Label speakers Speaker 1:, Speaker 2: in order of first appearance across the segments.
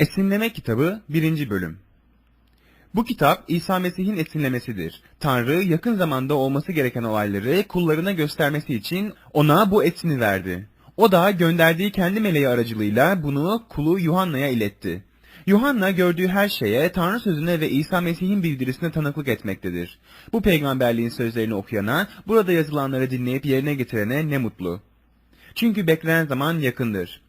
Speaker 1: Esinleme Kitabı 1. Bölüm Bu kitap İsa Mesih'in esinlemesidir. Tanrı yakın zamanda olması gereken olayları kullarına göstermesi için ona bu esini verdi. O da gönderdiği kendi meleği aracılığıyla bunu kulu Yuhanna'ya iletti. Yuhanna gördüğü her şeye Tanrı sözüne ve İsa Mesih'in bildirisine tanıklık etmektedir. Bu peygamberliğin sözlerini okuyana, burada yazılanları dinleyip yerine getirene ne mutlu. Çünkü beklenen zaman yakındır.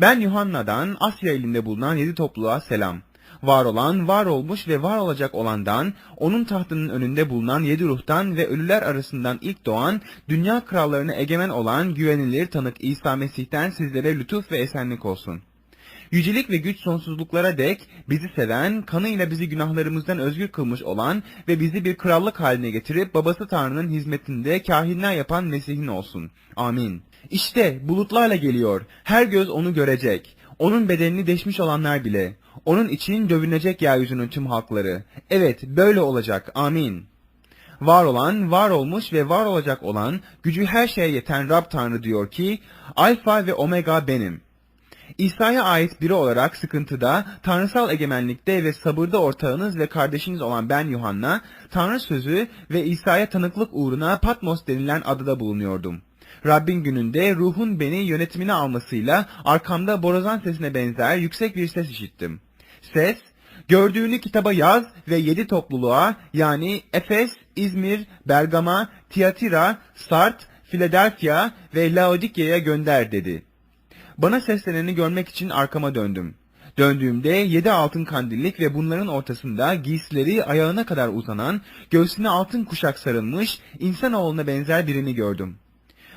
Speaker 1: Ben Yuhanna'dan Asya ilinde bulunan yedi topluluğa selam. Var olan, var olmuş ve var olacak olandan, onun tahtının önünde bulunan yedi ruhtan ve ölüler arasından ilk doğan, dünya krallarına egemen olan güvenilir tanık İsa Mesih'ten sizlere lütuf ve esenlik olsun. Yücelik ve güç sonsuzluklara dek bizi seven, kanıyla bizi günahlarımızdan özgür kılmış olan ve bizi bir krallık haline getirip babası Tanrı'nın hizmetinde kahinler yapan Mesih'in olsun. Amin. İşte bulutlarla geliyor. Her göz onu görecek. Onun bedenini deşmiş olanlar bile. Onun için dövünecek yeryüzünün tüm halkları. Evet, böyle olacak. Amin. Var olan, var olmuş ve var olacak olan, gücü her şeye yeten Rab Tanrı diyor ki, Alfa ve Omega benim. İsa'ya ait biri olarak sıkıntıda, tanrısal egemenlikte ve sabırda ortağınız ve kardeşiniz olan ben Yuhanna, Tanrı sözü ve İsa'ya tanıklık uğruna Patmos denilen adada bulunuyordum. Rabbin gününde ruhun beni yönetimine almasıyla arkamda borazan sesine benzer yüksek bir ses işittim. Ses, gördüğünü kitaba yaz ve yedi topluluğa yani Efes, İzmir, Bergama, Tiyatira, Sart, Philadelphia ve Laodikya'ya gönder dedi. Bana sesleneni görmek için arkama döndüm. Döndüğümde yedi altın kandillik ve bunların ortasında giysileri ayağına kadar uzanan, göğsüne altın kuşak sarılmış, insanoğluna benzer birini gördüm.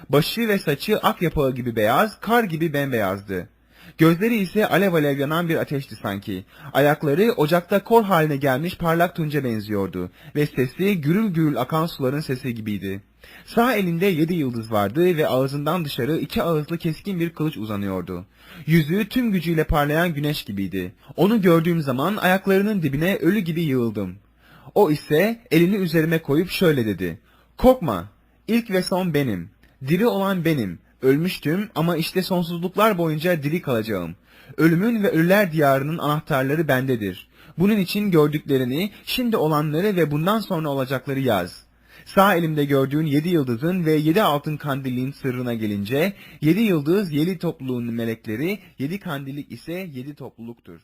Speaker 1: Başı ve saçı ak yapağı gibi beyaz, kar gibi bembeyazdı. Gözleri ise alev alev yanan bir ateşti sanki. Ayakları ocakta kor haline gelmiş parlak tunca benziyordu ve sesi gürül gürül akan suların sesi gibiydi. Sağ elinde yedi yıldız vardı ve ağzından dışarı iki ağızlı keskin bir kılıç uzanıyordu. Yüzü tüm gücüyle parlayan güneş gibiydi. Onu gördüğüm zaman ayaklarının dibine ölü gibi yığıldım. O ise elini üzerime koyup şöyle dedi. Korkma, ilk ve son benim. Diri olan benim. Ölmüştüm ama işte sonsuzluklar boyunca diri kalacağım. Ölümün ve ölüler diyarının anahtarları bendedir. Bunun için gördüklerini, şimdi olanları ve bundan sonra olacakları yaz. Sağ elimde gördüğün yedi yıldızın ve yedi altın kandilliğin sırrına gelince, yedi yıldız yedi topluluğun melekleri, yedi kandillik ise yedi topluluktur.